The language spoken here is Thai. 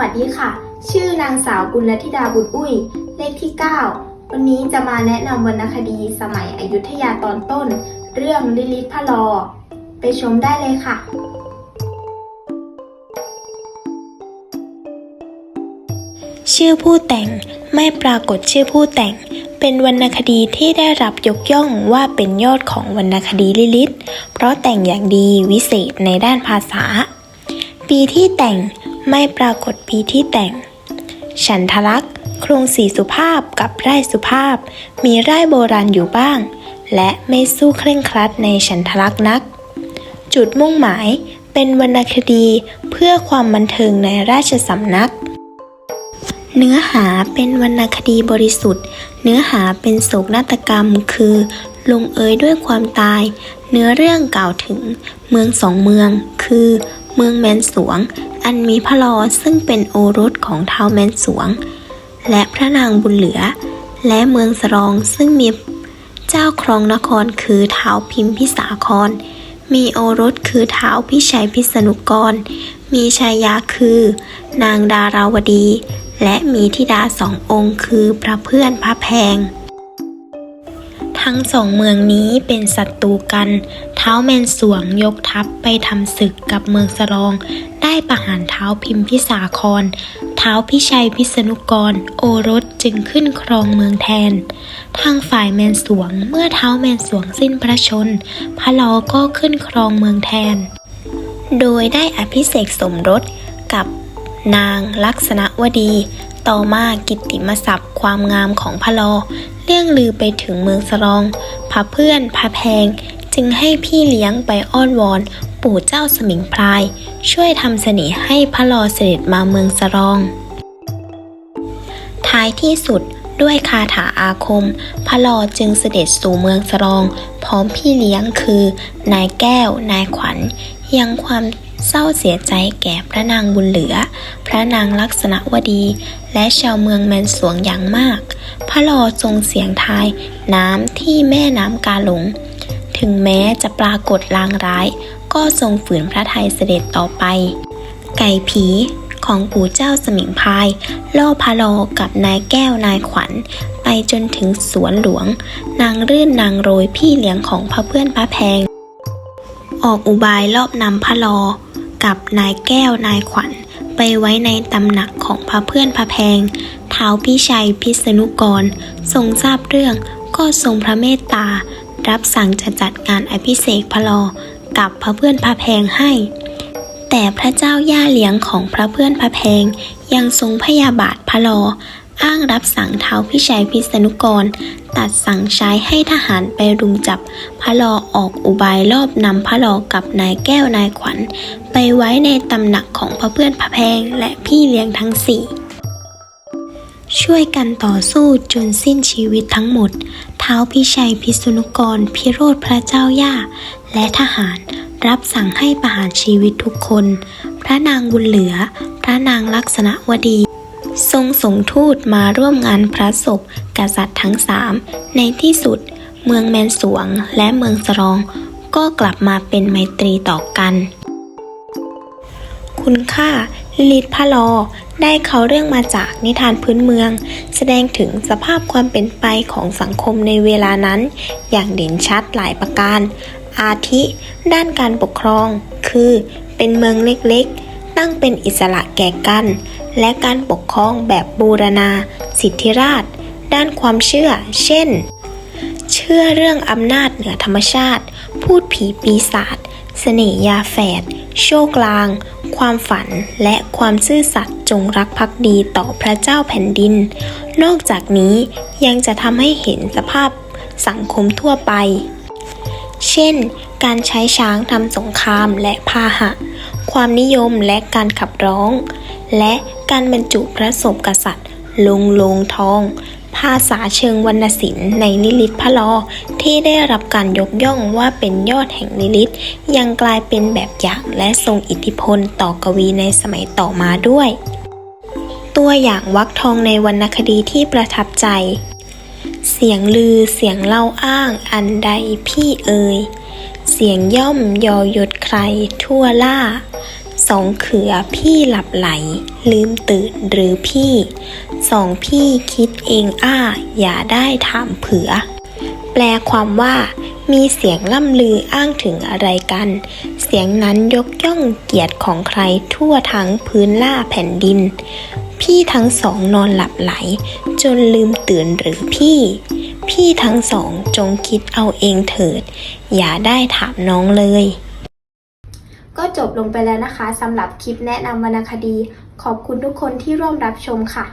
วัสดีค่ะ ชื่อนางสาวกุลธิดาบุญอุ้ย เลขที่ 9 วันนี้จะมาแนะนำวรรณคดีสมัยอยุธยาตอนต้น เรื่องลิลิตพะลอ ไปชมได้เลยค่ะ ชื่อผู้แต่งไม่ปรากฏชื่อผู้แต่ง เป็นวรรณคดีที่ได้รับยกย่องว่าเป็นยอดของวรรณคดีลิลิต เพราะแต่งอย่างดีวิเศษในด้านภาษา ปีที่แต่ง ไม่ปรากฏปีที่แต่ง ฉันทลักษ์โครงสีสุภาพกับไร่สุภาพ มีไร่โบราณอยู่บ้าง และไม่สู้เคร่งครัดในฉันทลักษ์นัก จุดมุ่งหมายเป็นวรรณคดีเพื่อความบันเทิงในราชสำนัก เนื้อหาเป็นวรรณคดีบริสุทธิ์ เนื้อหาเป็นโศกนาฏกรรม คือ ลงเอยด้วยความตาย เนื้อเรื่องกล่าวถึง เมืองสองเมือง คือ เมืองแมนสวง อันมีพระลอซึ่งเป็นโอรสของท้าวแมนสวง และพระนางบุญเหลือ และเมืองสรองซึ่งมีเจ้าครองนครคือเท้าพิมพิสาคร มีโอรสคือเท้าพิชัยพิษณุกร มีชายาคือ นางดาราวดี และมีธิดาสององค์คือพระเพื่อนพระแพง ทั้งสองเมืองนี้เป็นศัตรูกัน เท้าแมนสวงยกทัพไปทำศึกกับเมืองสรอง ได้ประหารเท้าพิมพิสาคร เท้าพิชัยพิษณุกร โอรสจึงขึ้นครองเมืองแทน ทางฝ่ายแมนสวงเมื่อเท้าแมนสวงสิ้นพระชน พระลอก็ขึ้นครองเมืองแทน โดยได้อภิเษกสมรสกับนางลักษณะวดี ต่อมากิตติมศัพท์ ความงามของพระลอเรื่องลือไปถึงเมืองสรอง พระเพื่อน พระแพง จึงให้พี่เลี้ยงไปอ้อนวอน ปู่เจ้าสมิงพราย ช่วยทำเสน่ห์ให้พระลอเสด็จมาเมืองสรอง ท้ายที่สุดด้วยคาถาอาคม พระลอจึงเสด็จสู่เมืองสรอง พร้อมพี่เลี้ยงคือ นายแก้ว นายขวัญ ยังความเศร้าเสียใจแก่พระนางบุญเหลือ พระนางลักษณะวดี และชาวเมืองแมนสวงอย่างมาก พระลอทรงเสียงทายน้ำที่แม่น้ำกาหลง ถึงแม้จะปรากฏลางร้าย ก็ทรงฝืนพระทัยเสด็จต่อไป ไก่ผีของปู่เจ้าสมิงพายล่อพะโลอกับนายแก้วนายขวัญ ไปจนถึงสวนหลวง นางรื่นนางโรยพี่เลี้ยงของพระเพื่อนพระแพง ออกอุบายรอบนำพระลอกับนายแก้วนายขวัญ ไปไว้ในตำหนักของพระเพื่อนพระแพงเท้าพี่ชัยพิษณุกร ทรงทราบเรื่องก็ทรงพระเมตตา รับสั่งจะจัดงานอภิเษกพลอกับพระเพื่อนพระแพงให้ แต่พระเจ้าย่าเลี้ยงของพระเพื่อนพระแพงยังทรงพยาบาทพลออ้างรับสั่งเท้าพิชัยพิษณุกร ตัดสั่งใช้ให้ทหารไปรุมจับพระลอออกอุบายรอบนำพระลอกับนายแก้วนายขวัญ ไปไว้ในตำหนักของพระเพื่อนพระแพงและพี่เลี้ยงทั้งสี่ช่วยกันต่อสู้จนสิ้นชีวิตทั้งหมด ท้าวพิชัยพิษณุกรพิโรธพระเจ้าย่า และทหารรับสั่งให้ประหารชีวิตทุกคน พระนางบุญเหลือ พระนางลักษณะวดี ทรงส่งทูตมาร่วมงานพระศพกษัตริย์ทั้งสามในที่สุด เมืองแมนสวงและเมืองสรอง ก็กลับมาเป็นไมตรีต่อกัน คุณค่า ลิลิตพะลอ ได้เขาเรื่องมาจากนิทานพื้นเมือง แสดงถึงสภาพความเป็นไปของสังคมในเวลานั้น อย่างเด่นชัดหลายประการ อาทิ ด้านการปกครอง คือเป็นเมืองเล็กๆ ตั้งเป็นอิสระแก่กัน และการปกครองแบบบูรณา สิทธิราช ด้านความเชื่อ เช่น เชื่อเรื่องอำนาจเหนือธรรมชาติ พูดผีปีศาจ เสน่ยาแฝด โชคลาง ความฝัน และความซื่อสัตย์จงรักภักดีต่อพระเจ้าแผ่นดิน นอกจากนี้ยังจะทำให้เห็นสภาพสังคมทั่วไป เช่น การใช้ช้างทำสงครามและพาหะ ความนิยมและการขับร้อง และการบรรจุพระศพกษัตริย์ลงลงทองาษาเชิงวรรณศิลป์ในนิลิตพะลอ ที่ได้รับการยกย่องว่าเป็นยอดแห่งนิลิตยังกลายเป็นแบบอย่างและทรงอิทธิพลต่อกวีในสมัยต่อมาด้วย ตัวอย่างวักทองในวรรณคดีที่ประทับใจ เสียงลือเสียงเล่าอ้างอันใดพี่เอ่ยเสียงย่อมยอยศใครทั่วล่า สองเขือพี่หลับไหล ลืมตื่นหรือพี่ สองพี่คิดเองอ้า อย่าได้ถามเผื่อแปลความว่า มีเสียงล่ำลืออ้างถึงอะไรกัน เสียงนั้นยกย่องเกียรติของใครทั่วทั้งพื้นล่าแผ่นดิน พี่ทั้งสองนอนหลับไหล จนลืมตื่นหรือพี่ พี่ทั้งสองจงคิดเอาเองเถิด อย่าได้ถามน้องเลย ก็จบลงไปแล้วนะคะสำหรับคลิปแนะนำวรรณคดี ขอบคุณทุกคนที่ร่วมรับชมค่ะ